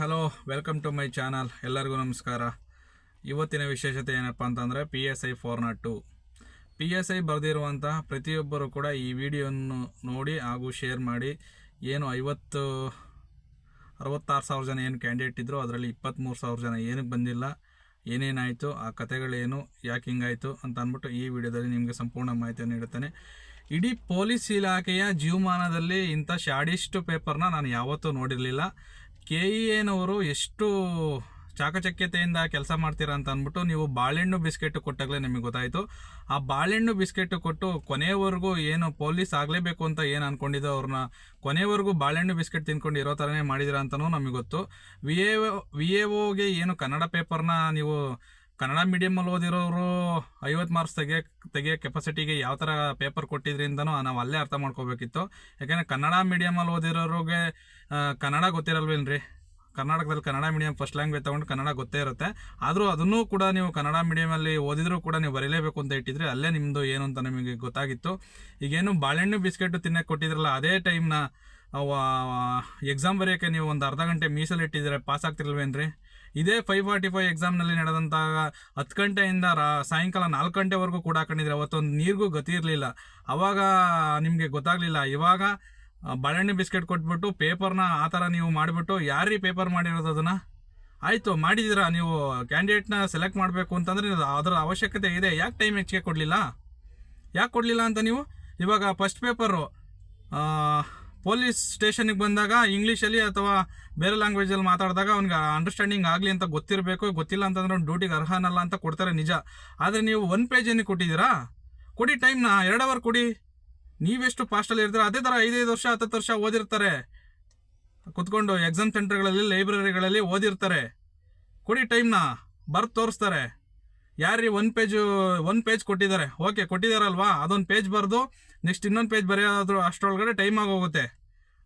Hello welcome to my channel ಎಲ್ಲರಿಗೂ ನಮಸ್ಕಾರ. ಇವತ್ತಿನ ವಿಶೇಷತೆ ಏನಪ್ಪ ಅಂತಂದರೆ P S I four not to P S I ಬರೆದಿರುವಂತಹ ಪ್ರತಿಯೊಬ್ಬರು ಕೂಡ ಈ ವಿಡಿಯೋವನ್ನು ನೋಡಿ ಹಾಗೂ ಶೇರ್ ಮಾಡಿ ಏನು ಐವತ್ತು, ಅರವತ್ತಾರು ಸಾವಿರ ಜನ ಏನು ಕ್ಯಾಂಡಿಡೇಟ್ ಇದ್ದರು ಅದರಲ್ಲಿ ಇಪ್ಪತ್ತ್ಮೂರು ಸಾವಿರ ಜನ ಏನಕ್ಕೆ ಬಂದಿಲ್ಲ, ಏನೇನಾಯಿತು, ಆ ಕತೆಗಳೇನು ಯಾಕೆ ಹಿಂಗಾಯಿತು ಅಂತ ಅಂದ್ಬಿಟ್ಟು ಈ ವಿಡಿಯೋದಲ್ಲಿ ನಿಮಗೆ ಸಂಪೂರ್ಣ ಮಾಹಿತಿಯನ್ನು ನೀಡುತ್ತೇನೆ. ಇಡೀ ಪೊಲೀಸ್ ಇಲಾಖೆಯ ಜೀವಮಾನದಲ್ಲಿ ಇಂಥ ಶಾಡಿಸ್ಟ್ ಪೇಪರ್ನ ನಾನು ಯಾವತ್ತೂ ನೋಡಿರಲಿಲ್ಲ. ಕೆ ಇ ಎನವರು ಎಷ್ಟು ಚಾಕಚಕ್ಯತೆಯಿಂದ ಕೆಲಸ ಮಾಡ್ತೀರಾ ಅಂತ ಅಂದ್ಬಿಟ್ಟು ನೀವು ಬಾಳೆಹಣ್ಣು ಬಿಸ್ಕೆಟ್ ಕೊಟ್ಟಾಗಲೇ ನಿಮಗೆ ಗೊತ್ತಾಯಿತು. ಆ ಬಾಳೆಹಣ್ಣು ಬಿಸ್ಕೆಟ್ ಕೊಟ್ಟು ಕೊನೆಯವರೆಗೂ ಏನು ಪೊಲೀಸ್ ಆಗಲೇಬೇಕು ಅಂತ ಏನು ಅನ್ಕೊಂಡಿದ್ದೋ ಅವ್ರನ್ನ? ಕೊನೆಯವರೆಗೂ ಬಾಳೆಹಣ್ಣು ಬಿಸ್ಕೆಟ್ ತಿನ್ಕೊಂಡು ಇರೋ ಥರನೇ ಮಾಡಿದಿರ ಅಂತಲೂ ನಮಗೆ ಗೊತ್ತು. ವಿ ಎ ವಿ ಎ ಒಗೆ ಏನು ಕನ್ನಡ ಪೇಪರ್ನ ನೀವು ಕನ್ನಡ ಮೀಡಿಯಮಲ್ಲಿ ಓದಿರೋರು ಐವತ್ತು ಮಾರ್ಕ್ಸ್ ತೆಗಿಯ ತೆಗೆಯೋ ಕೆಪಾಸಿಟಿಗೆ ಯಾವ ಥರ ಪೇಪರ್ ಕೊಟ್ಟಿದ್ರಿಂದನೂ ನಾವು ಅಲ್ಲೇ ಅರ್ಥ ಮಾಡ್ಕೋಬೇಕಿತ್ತು. ಯಾಕೆಂದರೆ ಕನ್ನಡ ಮೀಡಿಯಮಲ್ಲಿ ಓದಿರೋರಿಗೆ ಕನ್ನಡ ಗೊತ್ತಿರಲ್ವೇನ್ರಿ? ಕರ್ನಾಟಕದಲ್ಲಿ ಕನ್ನಡ ಮೀಡಿಯಂ ಫಸ್ಟ್ ಲ್ಯಾಂಗ್ವೇಜ್ ತೊಗೊಂಡು ಕನ್ನಡ ಗೊತ್ತೇ ಇರುತ್ತೆ. ಆದರೂ ಅದನ್ನೂ ಕೂಡ ನೀವು ಕನ್ನಡ ಮೀಡಿಯಮಲ್ಲಿ ಓದಿದರೂ ಕೂಡ ನೀವು ಬರೀಲೇಬೇಕು ಅಂತ ಇಟ್ಟಿದ್ರೆ ಅಲ್ಲೇ ನಿಮ್ಮದು ಏನು ಅಂತ ನಿಮಗೆ ಗೊತ್ತಾಗಿತ್ತು. ಈಗೇನು ಬಾಳೆಹಣ್ಣು ಬಿಸ್ಕೆಟ್ ತಿನ್ನಕ್ಕೆ ಕೊಟ್ಟಿದ್ರಲ್ಲ, ಅದೇ ಟೈಮ್ನ ಎಕ್ಸಾಮ್ ಬರೆಯೋಕ್ಕೆ ನೀವು ಒಂದು ಅರ್ಧ ಗಂಟೆ ಮೀಸಲಿಟ್ಟಿದ್ರೆ ಪಾಸ್ ಆಗ್ತಿರಲ್ವೇನ್ರಿ? ಇದೇ ಫೈವ್ ಫಾರ್ಟಿ ಫೈವ್ ಎಕ್ಸಾಮ್ನಲ್ಲಿ ನಡೆದಂತಹ ಹತ್ತು ಗಂಟೆಯಿಂದ ಸಾಯಂಕಾಲ ನಾಲ್ಕು ಗಂಟೆವರೆಗೂ ಕೂಡ ಹಾಕೊಂಡಿದ್ರೆ ಅವತ್ತೊಂದು ನೀರಿಗೂ ಗತಿ ಇರಲಿಲ್ಲ. ಅವಾಗ ನಿಮಗೆ ಗೊತ್ತಾಗಲಿಲ್ಲ. ಇವಾಗ ಬಾಳೆಹಣ್ಣು ಬಿಸ್ಕೆಟ್ ಕೊಟ್ಬಿಟ್ಟು ಪೇಪರ್ನ ಆ ಥರ ನೀವು ಮಾಡಿಬಿಟ್ಟು ಯಾರೀ ಪೇಪರ್ ಮಾಡಿರೋದು ಅದನ್ನು? ಆಯಿತು, ಮಾಡಿದ್ದೀರಾ ನೀವು? ಕ್ಯಾಂಡಿಡೇಟ್ನ ಸೆಲೆಕ್ಟ್ ಮಾಡಬೇಕು ಅಂತಂದರೆ ಅದರ ಅವಶ್ಯಕತೆ ಇದೆ. ಯಾಕೆ ಟೈಮ್ ಹೆಚ್ಚಿಗೆ ಕೊಡಲಿಲ್ಲ? ಯಾಕೆ ಕೊಡಲಿಲ್ಲ ಅಂತ ನೀವು? ಇವಾಗ ಫಸ್ಟ್ ಪೇಪರು ಪೊಲೀಸ್ ಸ್ಟೇಷನ್ಗೆ ಬಂದಾಗ ಇಂಗ್ಲೀಷಲ್ಲಿ ಅಥವಾ ಬೇರೆ ಲ್ಯಾಂಗ್ವೇಜಲ್ಲಿ ಮಾತಾಡಿದಾಗ ಅವ್ನಿಗೆ ಅಂಡರ್ಸ್ಟ್ಯಾಂಡಿಂಗ್ ಆಗಲಿ ಅಂತ ಗೊತ್ತಿರಬೇಕು, ಗೊತ್ತಿಲ್ಲ ಅಂತಂದ್ರೆ ಅವ್ನು ಡ್ಯೂಟಿಗೆ ಅರ್ಹನಲ್ಲ ಅಂತ ಕೊಡ್ತಾರೆ ನಿಜ. ಆದರೆ ನೀವು ಒನ್ ಪೇಜನ್ನು ಕೊಟ್ಟಿದ್ದೀರಾ? ಕೊಡಿ ಟೈಮ್ನ ಎರಡು ಅವರ್ ಕೊಡಿ. ನೀವೆಷ್ಟು ಫಾಸ್ಟಲ್ಲಿ ಇರ್ತೀರ? ಅದೇ ಥರ ಐದೈದು ವರ್ಷ, ಹತ್ತತ್ತು ವರ್ಷ ಓದಿರ್ತಾರೆ. ಕುತ್ಕೊಂಡು ಎಕ್ಸಾಮ್ ಸೆಂಟರ್ಗಳಲ್ಲಿ ಲೈಬ್ರರಿಗಳಲ್ಲಿ ಓದಿರ್ತಾರೆ. ಕೊಡಿ ಟೈಮ್ನ ಬರ್ದು ತೋರಿಸ್ತಾರೆ. ಯಾರ್ರಿ ಒಂದು ಪೇಜು ಒಂದು ಪೇಜ್ ಕೊಟ್ಟಿದ್ದಾರೆ? ಓಕೆ ಕೊಟ್ಟಿದ್ದಾರಲ್ವಾ? ಅದೊಂದು ಪೇಜ್ ಬರೆದು ನೆಕ್ಸ್ಟ್ ಇನ್ನೊಂದು ಪೇಜ್ ಬರೆಯೋದ್ರ ಅಷ್ಟರೊಳಗಡೆ ಟೈಮ್ ಆಗೋಗುತ್ತೆ.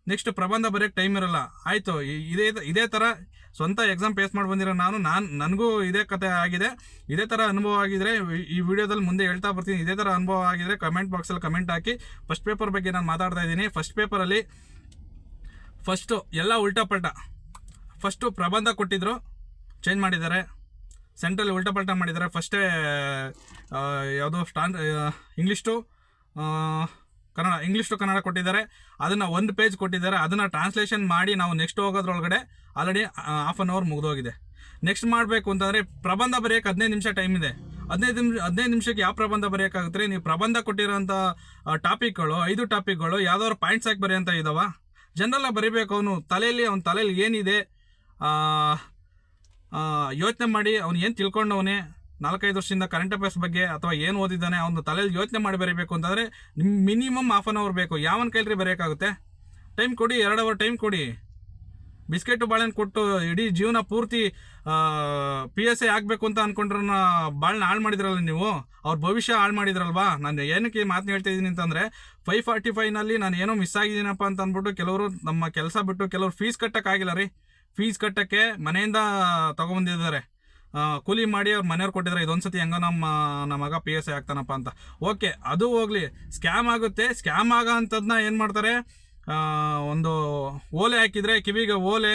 ನೆಕ್ಸ್ಟ್ ಪ್ರಬಂಧ ಬರೆಯೋಕ್ಕೆ ಟೈಮ್ ಇರಲ್ಲ. ಆಯಿತು ಇದೇ ಇದೇ ಥರ ಸ್ವಂತ ಎಕ್ಸಾಮ್ ಪೇಸ್ ಮಾಡಿ ಬಂದಿರೋ ನಾನು ನಾನು, ನನಗೂ ಇದೇ ಕತೆ ಆಗಿದೆ. ಇದೇ ಥರ ಅನುಭವ ಆಗಿದ್ರೆ, ಈ ವಿಡಿಯೋದಲ್ಲಿ ಮುಂದೆ ಹೇಳ್ತಾ ಬರ್ತೀನಿ. ಇದೇ ಥರ ಅನುಭವ ಆಗಿದ್ರೆ ಕಮೆಂಟ್ ಬಾಕ್ಸಲ್ಲಿ ಕಮೆಂಟ್ ಹಾಕಿ. ಫಸ್ಟ್ ಪೇಪರ್ ಬಗ್ಗೆ ನಾನು ಮಾತಾಡ್ತಾ ಇದ್ದೀನಿ. ಫಸ್ಟ್ ಪೇಪರಲ್ಲಿ ಫಸ್ಟು ಎಲ್ಲ ಉಲ್ಟಾ ಪಲ್ಟ. ಫಸ್ಟು ಪ್ರಬಂಧ ಕೊಟ್ಟಿದ್ರು ಚೇಂಜ್ ಮಾಡಿದ್ದಾರೆ. ಸೆಂಟ್ರಲ್ಲಿ ಉಲ್ಟಾ ಪಲ್ಟಾ ಮಾಡಿದ್ದಾರೆ ಫಸ್ಟೇ ಯಾವುದೋ ಸ್ಟಾನ್ English to Kannada English to Kannada ಕೊಟ್ಟಿದ್ದಾರೆ. ಅದನ್ನು ಒಂದು ಪೇಜ್ ಕೊಟ್ಟಿದ್ದಾರೆ. ಅದನ್ನು ಟ್ರಾನ್ಸ್ಲೇಷನ್ ಮಾಡಿ ನಾವು ನೆಕ್ಸ್ಟ್ ಹೋಗೋದ್ರೊಳಗಡೆ ಆಲ್ರೆಡಿ ಹಾಫ್ ಆನ್ ಅವರ್ ಮುಗಿದೋಗಿದೆ. ನೆಕ್ಸ್ಟ್ ಮಾಡಬೇಕು ಅಂತಂದರೆ ಪ್ರಬಂಧ ಬರೆಯೋಕ್ಕೆ ಹದಿನೈದು ನಿಮಿಷ ಟೈಮ್ ಇದೆ. ಹದಿನೈದು ನಿಮಿಷ, ಹದಿನೈದು ನಿಮಿಷಕ್ಕೆ ಯಾವ ಪ್ರಬಂಧ ಬರೆಯೋಕ್ಕಾಗುತ್ತೆ ನೀವು ಪ್ರಬಂಧ ಕೊಟ್ಟಿರೋಂಥ ಟಾಪಿಕ್ಗಳು ಐದು ಟಾಪಿಕ್ಗಳು ಯಾವ್ದಾದ್ರು ಪಾಯಿಂಟ್ಸ್ ಹಾಕಿ ಬರೆಯೋಂಥ ಇದಾವ? ಜನರಲ್ಲ ಬರೀಬೇಕು ಅವನು. ತಲೆಯಲ್ಲಿ, ಅವನ ತಲೆಯಲ್ಲಿ ಏನಿದೆ? ಯೋಚನೆ ಮಾಡಿ, ಅವ್ನು ಏನು ತಿಳ್ಕೊಂಡವನೇ, ನಾಲ್ಕೈದು ವರ್ಷದಿಂದ ಕರೆಂಟ್ ಅಫೇರ್ಸ್ ಬಗ್ಗೆ ಅಥವಾ ಏನು ಓದಿದ್ದಾನೆ, ಅವನು ತಲೆಯಲ್ಲಿ ಯೋಚನೆ ಮಾಡಿ ಬರೀಬೇಕು ಅಂತಂದರೆ ಮಿನಿಮಮ್ ಹಾಫ್ ಆನ್ ಅವರ್ ಬೇಕು. ಯಾವನ ಕೈಲ್ರಿ ಬರೆಯೋಕ್ಕಾಗುತ್ತೆ? ಟೈಮ್ ಕೊಡಿ, ಎರಡು ಅವರ್ ಟೈಮ್ ಕೊಡಿ. ಬಿಸ್ಕೆಟು ಬಾಳೆಹಣ್ಣು ಕೊಟ್ಟು ಇಡೀ ಜೀವನ ಪೂರ್ತಿ ಪಿ ಎಸ್ ಎ ಆಗಬೇಕು ಅಂತ ಅನ್ಕೊಂಡ್ರನ್ನ ಬಾಳನ್ನ ಹಾಳು ಮಾಡಿದ್ರಲ್ಲ ನೀವು? ಅವ್ರ ಭವಿಷ್ಯ ಹಾಳು ಮಾಡಿದ್ರಲ್ವಾ? ನಾನು ಏನಕ್ಕೆ ಮಾತನ್ನ ಹೇಳ್ತಾ ಇದ್ದೀನಿ ಅಂತಂದರೆ ಫೈವ್ ಫಾರ್ಟಿ ಫೈವ್ನಲ್ಲಿ ನಾನು ಏನೋ ಮಿಸ್ ಆಗಿದ್ದೀನಪ್ಪ ಅಂತ ಅಂದ್ಬಿಟ್ಟು ಕೆಲವರು ನಮ್ಮ ಕೆಲಸ ಬಿಟ್ಟು ಕೆಲವರು ಫೀಸ್ ಕಟ್ಟೋಕ್ಕಾಗಿಲ್ಲ ರೀ. ಫೀಸ್ ಕಟ್ಟಕ್ಕೆ ಮನೆಯಿಂದ ತೊಗೊಂಬಂದಿದ್ದಾರೆ. ಕೂಲಿ ಮಾಡಿ ಅವ್ರು ಮನೆಯವ್ರು ಕೊಟ್ಟಿದ್ದಾರೆ. ಇದೊಂದ್ಸತಿ ಹೆಂಗೋ ನಮ್ಮ ನಮ್ಮ ಮಗ ಪಿ ಎಸ್ ಐ ಆಗ್ತಾನಪ್ಪ ಅಂತ. ಓಕೆ ಅದು ಹೋಗ್ಲಿ. ಸ್ಕ್ಯಾಮ್ ಆಗುತ್ತೆ. ಸ್ಕ್ಯಾಮ್ ಆಗೋ ಅಂಥದ್ದನ್ನ ಏನು ಮಾಡ್ತಾರೆ? ಒಂದು ಓಲೆ ಹಾಕಿದ್ರೆ, ಕಿವಿಗೆ ಓಲೆ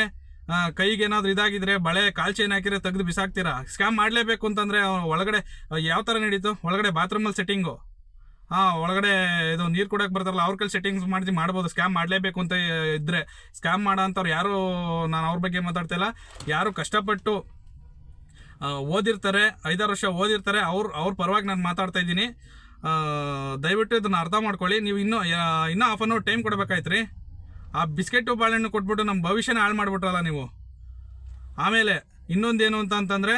ಕೈಗೆ ಏನಾದ್ರು ಇದಾಗಿದ್ರೆ, ಬಳೆ, ಕಾಲ್ಚೇನ್ ಹಾಕಿದ್ರೆ ತೆಗೆದು ಬಿಸಾಕ್ತೀರಾ? ಸ್ಕ್ಯಾಮ್ ಮಾಡಲೇಬೇಕು ಅಂತಂದರೆ ಒಳಗಡೆ ಯಾವ ಥರ ನಡೀತು? ಒಳಗಡೆ ಬಾತ್ರೂಮಲ್ಲಿ ಸೆಟ್ಟಿಂಗು ಹಾಂ ಒಳಗಡೆ ಇದು ನೀರು ಕೊಡಕ್ಕೆ ಬರ್ತಾರಲ್ಲ ಅವ್ರ ಕೈಲಿ ಸೆಟ್ಟಿಂಗ್ಸ್ ಮಾಡಿ ಮಾಡ್ಬೋದು ಸ್ಕ್ಯಾಮ್ ಮಾಡಲೇಬೇಕು ಅಂತ ಇದ್ದರೆ ಸ್ಕ್ಯಾಮ್ ಮಾಡೋ ಅಂಥವ್ರು ಯಾರು ನಾನು ಅವ್ರ ಬಗ್ಗೆ ಮಾತಾಡ್ತಿಲ್ಲ. ಯಾರು ಕಷ್ಟಪಟ್ಟು ಓದಿರ್ತಾರೆ ಐದಾರು ವರ್ಷ ಓದಿರ್ತಾರೆ ಅವ್ರ ಅವ್ರ ಪರವಾಗಿ ನಾನು ಮಾತಾಡ್ತಾ ಇದ್ದೀನಿ. ಆ, ದಯವಿಟ್ಟು ಇದನ್ನು ಅರ್ಥ ಮಾಡ್ಕೊಳ್ಳಿ. ನೀವು ಇನ್ನೂ ಇನ್ನೂ ಹಾಫ್ ಅನ್ ಅವರ್ ಟೈಮ್ ಕೊಡಬೇಕಾಯ್ತು ರೀ ಆ ಬಿಸ್ಕೆಟು ಬಾಳೆಹಣ್ಣು ಕೊಟ್ಬಿಟ್ಟು ನಮ್ಮ ಭವಿಷ್ಯನ ಹಾಳು ಮಾಡಿಬಿಟ್ರಲ್ಲ ನೀವು. ಆಮೇಲೆ ಇನ್ನೊಂದೇನು ಅಂತ ಅಂತಂದರೆ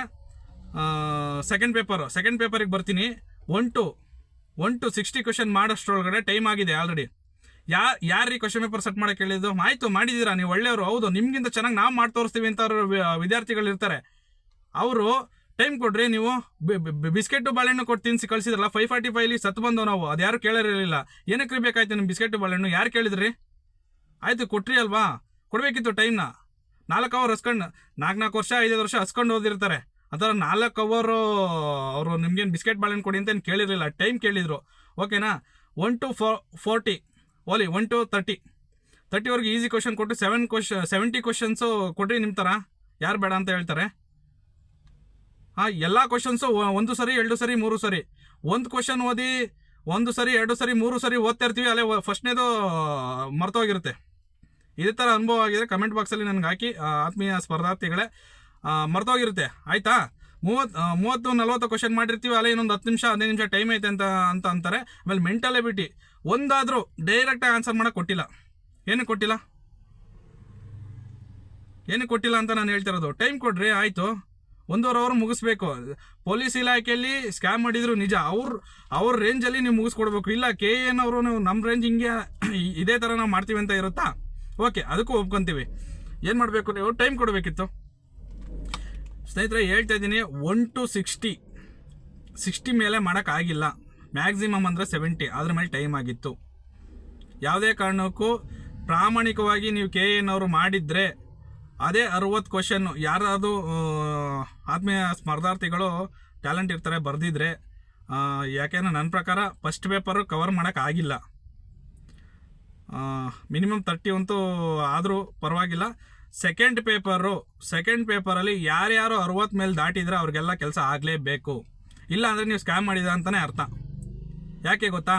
ಸೆಕೆಂಡ್ ಪೇಪರು ಸೆಕೆಂಡ್ ಪೇಪರಿಗೆ ಬರ್ತೀನಿ. One two one two sixty question ಮಾಡೋಷ್ಟ್ರೊಳಗಡೆ time ಆಗಿದೆ ಆಲ್ರೆಡಿ ಯಾ ಯಾರೀ ಕ್ವಶನ್ ಪೇಪರ್ ಸೆಟ್ ಮಾಡಕ್ಕೆ ಹೇಳಿದ್ದು? ಆಯಿತು ಮಾಡಿದ್ದೀರಾ ನೀವು ಒಳ್ಳೆಯವರು, ಹೌದು. ನಿಮಗಿಂತ ಚೆನ್ನಾಗಿ ನಾವು ಮಾಡಿ ತೋರಿಸ್ತೀವಿ ಅಂತ ವಿದ್ಯಾರ್ಥಿಗಳು ಇರ್ತಾರೆ. ಅವರು ಟೈಮ್ ಕೊಡ್ರಿ ನೀವು. ಬಿಸ್ಕೆಟ್ ಬಾಳೆಹಣ್ಣು ಕೊಟ್ಟು ತಿನ್ಸಿ ಕಳಿಸಿದ್ರಲ್ಲ ಫೈವ್ ಫಾರ್ಟಿ ಫೈವ್ಲಿ ಸತ್ತು ಬಂದವು ನಾವು. ಅದು ಯಾರು ಕೇಳಿರಲಿಲ್ಲ ಏನಕ್ಕೆ ಬೇಕಾಯ್ತು ನಿಮ್ಮ ಬಿಸ್ಕೆಟ್ ಬಾಳೆಹಣ್ಣು? ಯಾರು ಕೇಳಿದ್ರಿ? ಆಯಿತು, ಕೊಟ್ರಿ ಅಲ್ವಾ? ಕೊಡಬೇಕಿತ್ತು ಟೈಮ್ನ ನಾಲ್ಕು ಅವರ್ ಹಸ್ಕೊಂಡು, ನಾಲ್ಕು ನಾಲ್ಕು ವರ್ಷ ಐದೈದು ವರ್ಷ ಹಸ್ಕೊಂಡು ಓದಿರ್ತಾರೆ. ಥರ ನಾಲ್ಕು ಅವರು ಅವರು ನಿಮ್ಗೇನು ಬಿಸ್ಕೆಟ್ ಬಾಳೆಹಣ್ಣು ಕೊಡಿ ಅಂತ ಏನು ಕೇಳಿರಲಿಲ್ಲ. ಟೈಮ್ ಕೇಳಿದ್ರು. ಓಕೆನಾ ಒನ್ ಟು ಫೋ ಫೋರ್ಟಿ ಓಲಿ ಒನ್ ಟು ತರ್ಟಿ ತರ್ಟಿವರೆಗೆ ಈಸಿ ಕ್ವಶನ್ ಕೊಟ್ಟು ಸೆವೆನ್ ಕ್ವಶನ್ ಸೆವೆಂಟಿ ಕ್ವಶನ್ಸು ಕೊಟ್ರಿ ನಿಮ್ಮ ಥರ. ಯಾರು ಬೇಡ ಅಂತ ಹೇಳ್ತಾರೆ. ಹಾಂ, ಎಲ್ಲ ಕ್ವಶನ್ಸು ಒಂದು ಸರಿ, ಎರಡು ಸರಿ, ಮೂರು ಸರಿ. ಒಂದು ಕ್ವಶನ್ ಓದಿ, ಒಂದು ಸರಿ, ಎರಡು ಸರಿ, ಮೂರು ಸರಿ ಓದ್ತಾ ಇರ್ತೀವಿ ಅಲ್ಲೇ ಫಸ್ಟ್ನೇದು ಮರ್ತೋಗಿರುತ್ತೆ. ಇದೇ ಥರ ಅನುಭವ ಆಗಿದೆ ಕಮೆಂಟ್ ಬಾಕ್ಸಲ್ಲಿ ನನಗೆ ಹಾಕಿ ಆತ್ಮೀಯ ಸ್ಪರ್ಧಾರ್ಥಿಗಳೇ. ಮರ್ತೋಗಿರುತ್ತೆ. ಆಯಿತಾ? ಮೂವತ್ತು ಮೂವತ್ತು, ನಲ್ವತ್ತು ಕ್ವಶನ್ ಮಾಡಿರ್ತೀವಿ, ಅಲ್ಲೇ ಇನ್ನೊಂದು ಹತ್ತು ನಿಮಿಷ, ಹದಿನೈದು ನಿಮಿಷ ಟೈಮ್ ಐತೆ ಅಂತ ಅಂತ ಅಂತಾರೆ. ಆಮೇಲೆ ಮೆಂಟಲ್ ಎಬಿಟಿ ಒಂದಾದರೂ ಡೈರೆಕ್ಟಾಗಿ ಆನ್ಸರ್ ಮಾಡೋಕೆ ಕೊಟ್ಟಿಲ್ಲ. ಏನು ಕೊಟ್ಟಿಲ್ಲ? ಏನು ಕೊಟ್ಟಿಲ್ಲ ಅಂತ ನಾನು ಹೇಳ್ತಿರೋದು. ಟೈಮ್ ಕೊಡ್ರಿ, ಆಯಿತು. ಒಂದೂವರೆ ಅವರ್ ಮುಗಿಸ್ಬೇಕು. ಪೊಲೀಸ್ ಇಲಾಖೆಯಲ್ಲಿ ಸ್ಕ್ಯಾಮ್ ಮಾಡಿದ್ರು ನಿಜ. ಅವ್ರ ಅವ್ರ ರೇಂಜಲ್ಲಿ ನೀವು ಮುಗಿಸ್ಕೊಡ್ಬೇಕು. ಇಲ್ಲ ಕೆ ಎನ್ ಅವರು ನಮ್ಮ ರೇಂಜ್ ಹಿಂಗೆ ಇದೇ ಥರ ನಾವು ಮಾಡ್ತೀವಿ ಅಂತ ಇರುತ್ತಾ? ಓಕೆ ಅದಕ್ಕೂ ಒಪ್ಕೊಂತೀವಿ. ಏನು ಮಾಡಬೇಕು ನೀವು? ಟೈಮ್ ಕೊಡಬೇಕಿತ್ತು. ಸ್ನೇಹಿತರೆ, ಹೇಳ್ತಾ ಇದ್ದೀನಿ ಒನ್ ಟು ಸಿಕ್ಸ್ಟಿ ಸಿಕ್ಸ್ಟಿ ಮೇಲೆ ಮಾಡೋಕ್ಕಾಗಿಲ್ಲ. ಮ್ಯಾಕ್ಸಿಮಮ್ ಅಂದರೆ ಸೆವೆಂಟಿ ಅದ್ರ ಮೇಲೆ ಟೈಮ್ ಆಗಿತ್ತು. ಯಾವುದೇ ಕಾರಣಕ್ಕೂ ಪ್ರಾಮಾಣಿಕವಾಗಿ ನೀವು ಕೆ ಎನ್ ಅವರು ಮಾಡಿದರೆ ಅದೇ ಅರುವತ್ತು ಕ್ವಶನ್ನು ಯಾರಾದರೂ ಆತ್ಮೀಯ ಸ್ಪರ್ಧಾರ್ಥಿಗಳು ಟ್ಯಾಲೆಂಟ್ ಇರ್ತಾರೆ, ಬರೆದಿದ್ರೆ ಯಾಕೆಂದರೆ ನನ್ನ ಪ್ರಕಾರ ಫಸ್ಟ್ ಪೇಪರು ಕವರ್ ಮಾಡೋಕ್ಕಾಗಿಲ್ಲ. ಮಿನಿಮಮ್ ತರ್ಟಿ ಅಂತೂ ಆದರೂ ಪರವಾಗಿಲ್ಲ. ಸೆಕೆಂಡ್ ಪೇಪರು ಸೆಕೆಂಡ್ ಪೇಪರಲ್ಲಿ ಯಾರ್ಯಾರು ಅರವತ್ತು ಮೇಲೆ ದಾಟಿದ್ರೆ ಅವ್ರಿಗೆಲ್ಲ ಕೆಲಸ ಆಗಲೇಬೇಕು. ಇಲ್ಲ ಅಂದರೆ ನೀವು ಸ್ಕ್ಯಾಮ್ ಮಾಡಿದ ಅಂತಲೇ ಅರ್ಥ. ಯಾಕೆ ಗೊತ್ತಾ?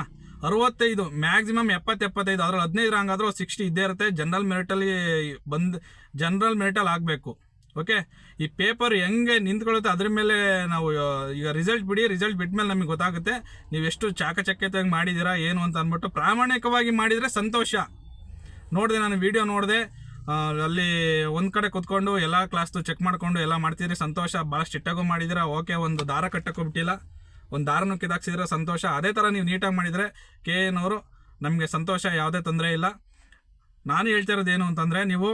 ಅರವತ್ತೈದು ಮ್ಯಾಕ್ಸಿಮಮ್ ಎಪ್ಪತ್ತು ಎಪ್ಪತ್ತೈದು ಅದರಲ್ಲಿ ಹದಿನೈದು ರಾಂಗ್ ಆದರೂ ಸಿಕ್ಸ್ಟಿ ಇದ್ದೇ ಇರುತ್ತೆ. ಜನರಲ್ ಮೆರಿಟಲ್ಲಿ ಬಂದು ಜನರಲ್ ಮೆರಿಟಲ್ಲಿ ಆಗಬೇಕು. ಓಕೆ ಈ ಪೇಪರ್ ಹೆಂಗೆ ನಿಂತ್ಕೊಳ್ಳುತ್ತೆ ಅದ್ರ ಮೇಲೆ ನಾವು ಈಗ ರಿಸಲ್ಟ್ ಬಿಡಿ ರಿಸಲ್ಟ್ ಬಿಟ್ಟ ಮೇಲೆ ನಮಗೆ ಗೊತ್ತಾಗುತ್ತೆ. ನೀವು ಎಷ್ಟು ಚಾಕಚಕ್ಯತೆಯಾಗಿ ಮಾಡಿದ್ದೀರಾ ಏನು ಅಂತ ಅಂದ್ಬಿಟ್ಟು ಪ್ರಾಮಾಣಿಕವಾಗಿ ಮಾಡಿದರೆ ಸಂತೋಷ. ನೋಡಿದೆ ನಾನು ವಿಡಿಯೋ ನೋಡಿದೆ. ಅಲ್ಲಿ ಒಂದು ಕಡೆ ಕುತ್ಕೊಂಡು ಎಲ್ಲ ಕ್ಲಾಸ್ದು ಚೆಕ್ ಮಾಡ್ಕೊಂಡು ಎಲ್ಲ ಮಾಡ್ತಿದ್ರಿ. ಸಂತೋಷ ಭಾಳ ಸ್ಟಿಟ್ಟಾಗೂ ಮಾಡಿದ್ರೆ ಓಕೆ ಒಂದು ದಾರ ಕಟ್ಟಕ್ಕೂ ಬಿಟ್ಟಿಲ್ಲ. ಒಂದು ದಾರನೂ ಕಿದಾಕ್ಸಿದ್ರೆ ಸಂತೋಷ. ಅದೇ ಥರ ನೀವು ನೀಟಾಗಿ ಮಾಡಿದರೆ ಕೆ ಎನ್ ಅವರು ನಮಗೆ ಸಂತೋಷ, ಯಾವುದೇ ತೊಂದರೆ ಇಲ್ಲ. ನಾನು ಹೇಳ್ತಿರೋದು ಏನು ಅಂತಂದರೆ, ನೀವು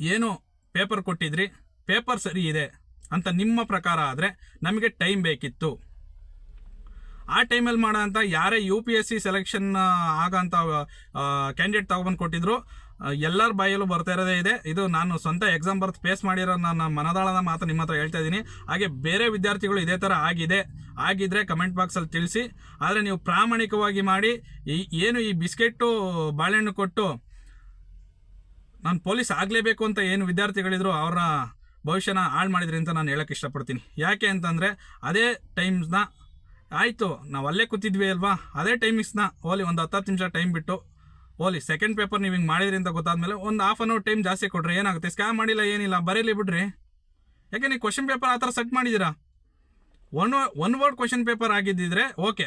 ಏನು ಪೇಪರ್ ಕೊಟ್ಟಿದ್ರಿ ಪೇಪರ್ ಸರಿ ಇದೆ ಅಂತ ನಿಮ್ಮ ಪ್ರಕಾರ ಆದರೆ ನಮಗೆ ಟೈಮ್ ಬೇಕಿತ್ತು. ಆ ಟೈಮಲ್ಲಿ ಮಾಡೋ ಅಂತ ಯಾರೇ U P S C selection ಆಗಂತ candidate ತಗೊಬಂದು ಕೊಟ್ಟಿದ್ರು. ಎಲ್ಲರ ಬಾಯಲ್ಲೂ ಬರ್ತಾ ಇರೋದೇ ಇದೆ. ಇದು ನಾನು ಸ್ವಂತ ಎಕ್ಸಾಮ್ ಬರ್ತ್ ಫೇಸ್ ಮಾಡಿರೋ ನನ್ನ ಮನದಾಳದ ಮಾತು ನಿಮ್ಮ ಹತ್ರ ಹೇಳ್ತಾ ಇದ್ದೀನಿ. ಹಾಗೆ ಬೇರೆ ವಿದ್ಯಾರ್ಥಿಗಳು ಇದೇ ಥರ ಆಗಿದೆ. ಆಗಿದ್ರೆ ಕಮೆಂಟ್ ಬಾಕ್ಸಲ್ಲಿ ತಿಳಿಸಿ. ಆದರೆ ನೀವು ಪ್ರಾಮಾಣಿಕವಾಗಿ ಮಾಡಿ ಏನು ಈ ಬಿಸ್ಕೆಟ್ಟು ಬಾಳೆಹಣ್ಣು ಕೊಟ್ಟು ನಾನು ಪೊಲೀಸ್ ಆಗಲೇಬೇಕು ಅಂತ ಏನು ವಿದ್ಯಾರ್ಥಿಗಳಿದ್ರು ಅವರ ಭವಿಷ್ಯನ ಹಾಳು ಮಾಡಿದ್ರಿ ಅಂತ ನಾನು ಹೇಳೋಕ್ಕೆ ಇಷ್ಟಪಡ್ತೀನಿ. ಯಾಕೆ ಅಂತಂದರೆ, ಅದೇ ಟೈಮ್ಸ್ನ ಆಯಿತು, ನಾವು ಅಲ್ಲೇ ಕೂತಿದ್ವಿ ಅಲ್ವಾ? ಅದೇ ಟೈಮಿಂಗ್ಸ್ನ ಓಲಿ, ಒಂದು ಹತ್ತು ಹತ್ತು ನಿಮಿಷ ಟೈಮ್ ಬಿಟ್ಟು. ಓಲಿ ಸೆಕೆಂಡ್ ಪೇಪರ್ ನೀವು ಹಿಂಗೆ ಮಾಡಿದ್ರಿ ಅಂತ ಗೊತ್ತಾದ್ಮೇಲೆ ಒಂದು ಹಾಫ್ ಅನ್ ಅವರ್ ಟೈಮ್ ಜಾಸ್ತಿ ಕೊಡ್ರಿ ಏನಾಗುತ್ತೆ? ಸ್ಕ್ಯಾಮ್ ಮಾಡಿಲ್ಲ, ಏನಿಲ್ಲ, ಬರೀಲಿ ಬಿಡ್ರಿ. ಯಾಕೆ ನೀವು ಕ್ವಶನ್ ಪೇಪರ್ ಆ ಥರ ಸೆಟ್ ಮಾಡಿದ್ದೀರಾ one one word question paper ಆಗಿದ್ದಿದ್ರೆ okay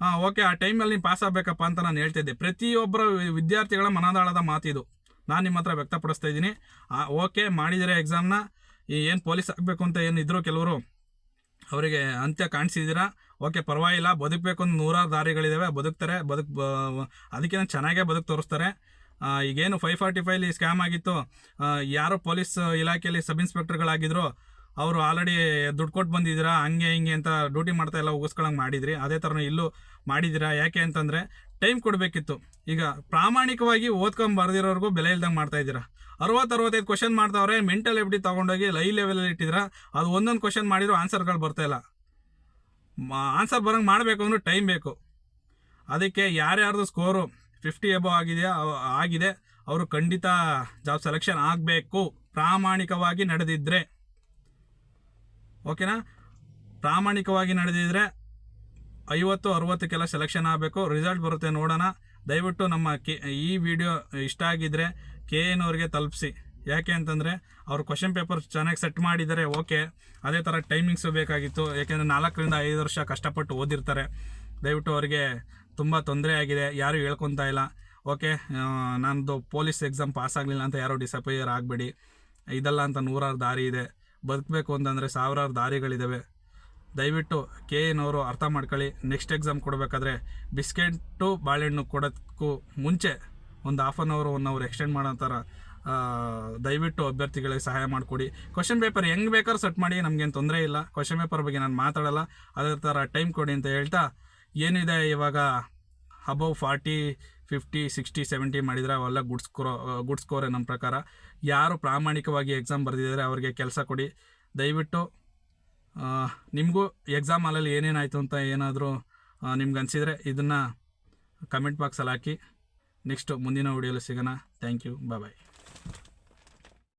ಹಾಂ ಓಕೆ ಆ ಟೈಮಲ್ಲಿ ನೀವು ಪಾಸ್ ಆಗಬೇಕಪ್ಪ ಅಂತ ನಾನು ಹೇಳ್ತಿದ್ದೆ ಪ್ರತಿಯೊಬ್ಬರ ವಿದ್ಯಾರ್ಥಿಗಳ ಮನದಾಳದ ಮಾತಿದು ನಾನು ನಿಮ್ಮ ಹತ್ರ ವ್ಯಕ್ತಪಡಿಸ್ತಾ ಇದ್ದೀನಿ. ಓಕೆ ಮಾಡಿದರೆ ಎಕ್ಸಾಮ್ನ ಏನು ಪೊಲೀಸ್ ಆಗಬೇಕು ಅಂತ ಏನು ಇದ್ರು ಕೆಲವರು ಅವರಿಗೆ ಅಂತ್ಯ ಕಾಣಿಸಿದ್ದೀರಾ? ಓಕೆ, ಪರವಾಗಿಲ್ಲ. ಬದುಕಬೇಕು ಅಂತ ನೂರಾರು ದಾರಿಗಳಿದ್ದಾವೆ ಬದುಕ್ತಾರೆ. ಬದುಕ್ ಅದಕ್ಕಿಂತ ಚೆನ್ನಾಗೇ ಬದುಕು ತೋರಿಸ್ತಾರೆ. ಈಗೇನು ಫೈವ್ ಫಾರ್ಟಿ ಫೈವ್ ಸ್ಕ್ಯಾಮ್ ಆಗಿತ್ತು. ಯಾರು ಪೊಲೀಸ್ ಇಲಾಖೆಯಲ್ಲಿ ಸಬ್ ಇನ್ಸ್ಪೆಕ್ಟರ್ಗಳಾಗಿದ್ರು. ಅವರು ಆಲ್ರೆಡಿ ದುಡ್ಡು ಕೊಟ್ಟು ಬಂದಿದ್ದೀರಾ? ಹಂಗೆ, ಹಿಂಗೆ ಅಂತ ಡ್ಯೂಟಿ ಮಾಡ್ತಾ ಎಲ್ಲ ಉಗಿಸ್ಕೊಳಂಗೆ ಮಾಡಿದ್ರಿ. ಅದೇ ಥರ ಇಲ್ಲೂ ಮಾಡಿದ್ದೀರಾ? ಯಾಕೆ ಅಂತಂದರೆ ಟೈಮ್ ಕೊಡಬೇಕಿತ್ತು. ಈಗ ಪ್ರಾಮಾಣಿಕವಾಗಿ ಓದ್ಕೊಂಡು ಬರ್ದಿರೋರ್ಗೂ ಬೆಲೆ ಇಲ್ದಂಗೆ ಮಾಡ್ತಾ ಇದ್ದೀರಾ? ಅರವತ್ತು ಅರವತ್ತೈದು ಕ್ವಶನ್ ಮಾಡ್ತಾವ್ರೆ ಮೆಂಟಲ್ ಎಬಿಟಿ ತಗೊಂಡೋಗಿ ಲೈ ಲೆವೆಲಲ್ಲಿ ಇಟ್ಟಿದ್ರೆ ಅದು ಒಂದೊಂದು ಕ್ವಶನ್ ಮಾಡಿದ್ರು ಆನ್ಸರ್ಗಳು ಬರ್ತಾ ಇಲ್ಲ. ಆನ್ಸರ್ ಬರೋಂಗೆ ಮಾಡಬೇಕು ಅಂದ್ರೆ ಟೈಮ್ ಬೇಕು. ಅದಕ್ಕೆ ಯಾರ್ಯಾರ್ದು ಸ್ಕೋರು ಫಿಫ್ಟಿ ಎಬೋ ಆಗಿದೆಯಾ ಆಗಿದೆ, ಅವರು ಖಂಡಿತ ಜಾಬ್ ಸೆಲೆಕ್ಷನ್ ಆಗಬೇಕು. ಪ್ರಾಮಾಣಿಕವಾಗಿ ನಡೆದಿದ್ರೆ. ಓಕೆನಾ ಪ್ರಾಮಾಣಿಕವಾಗಿ ನಡೆದಿದ್ರೆ ಐವತ್ತು ಅರವತ್ತಕ್ಕೆಲ್ಲ ಸೆಲೆಕ್ಷನ್ ಆಗಬೇಕು. ರಿಸಲ್ಟ್ ಬರುತ್ತೆ ನೋಡೋಣ. ದಯವಿಟ್ಟು ನಮ್ಮ ಈ ವಿಡಿಯೋ ಇಷ್ಟ ಆಗಿದ್ರೆ ಕೆ ಅವರಿಗೆ ತಲುಪಿಸಿ. ಯಾಕೆ ಅಂತಂದರೆ ಅವ್ರು ಕ್ವಶನ್ ಪೇಪರ್ ಚೆನ್ನಾಗಿ ಸೆಟ್ ಮಾಡಿದ್ದಾರೆ ಓಕೆ, ಅದೇ ಥರ ಟೈಮಿಂಗ್ಸು ಬೇಕಾಗಿತ್ತು. ಯಾಕೆಂದರೆ ನಾಲ್ಕರಿಂದ ಐದು ವರ್ಷ ಕಷ್ಟಪಟ್ಟು ಓದಿರ್ತಾರೆ. ದಯವಿಟ್ಟು ಅವರಿಗೆ ತುಂಬ ತೊಂದರೆ ಆಗಿದೆ, ಯಾರೂ ಹೇಳ್ಕೊತಾ ಇಲ್ಲ. ಓಕೆ ನಂದು ಪೊಲೀಸ್ ಎಕ್ಸಾಮ್ ಪಾಸ್ ಆಗಲಿಲ್ಲ ಅಂತ ಯಾರು ಡಿಸಪೈಯರ್ ಆಗಬೇಡಿ. ಇದಲ್ಲ ಅಂತ ನೂರಾರು ದಾರಿ ಇದೆ. ಬದುಕಬೇಕು ಅಂತಂದರೆ ಸಾವಿರಾರು ದಾರಿಗಳಿದ್ದಾವೆ ದಯವಿಟ್ಟು ಕೆ ಅವರು ಅರ್ಥ ಮಾಡ್ಕೊಳ್ಳಿ. ನೆಕ್ಸ್ಟ್ ಎಕ್ಸಾಮ್ ಕೊಡಬೇಕಾದ್ರೆ ಬಿಸ್ಕೆಟು ಬಾಳೆಹಣ್ಣು ಕೊಡೋದಕ್ಕೂ ಮುಂಚೆ ಒಂದು half an hour one hour extend ಮಾಡೋ ಥರ ದಯವಿಟ್ಟು ಅಭ್ಯರ್ಥಿಗಳಿಗೆ ಸಹಾಯ ಮಾಡಿಕೊಡಿ. ಕ್ವಶನ್ ಪೇಪರ್ ಹೆಂಗೆ ಬೇಕಾದ್ರೂ ಸೆಟ್ ಮಾಡಿ, ನಮಗೇನು ತೊಂದರೆ ಇಲ್ಲ. ಕ್ವಶನ್ ಪೇಪರ್ ಬಗ್ಗೆ ನಾನು ಮಾತಾಡಲ್ಲ. ಅದೇ ಥರ ಟೈಮ್ ಕೊಡಿ ಅಂತ ಹೇಳ್ತಾ, ಏನಿದೆ ಇವಾಗ above forty fifty sixty seventy ಮಾಡಿದರೆ ಅವೆಲ್ಲ ಗುಡ್ ಸ್ಕೋರ್ ಗುಡ್ ಸ್ಕೋರೆ ನಮ್ಮ ಪ್ರಕಾರ. ಯಾರು ಪ್ರಾಮಾಣಿಕವಾಗಿ ಎಕ್ಸಾಮ್ ಬರೆದಿದ್ದಾರೆ ಅವರಿಗೆ ಕೆಲಸ ಕೊಡಿ. ದಯವಿಟ್ಟು ನಿಮಗೂ ಎಕ್ಸಾಮ್ ಹಾಲಲ್ಲಿ ಏನೇನಾಯಿತು ಅಂತ ಏನಾದರೂ ನಿಮ್ಗೆ ಅನಿಸಿದರೆ ಇದನ್ನು ಕಮೆಂಟ್ ಬಾಕ್ಸಲ್ಲಿ ಹಾಕಿ. ನೆಕ್ಸ್ಟ್ ಮುಂದಿನ ವಿಡಿಯೋಲಿ ಸಿಗೋಣ. Thank you bye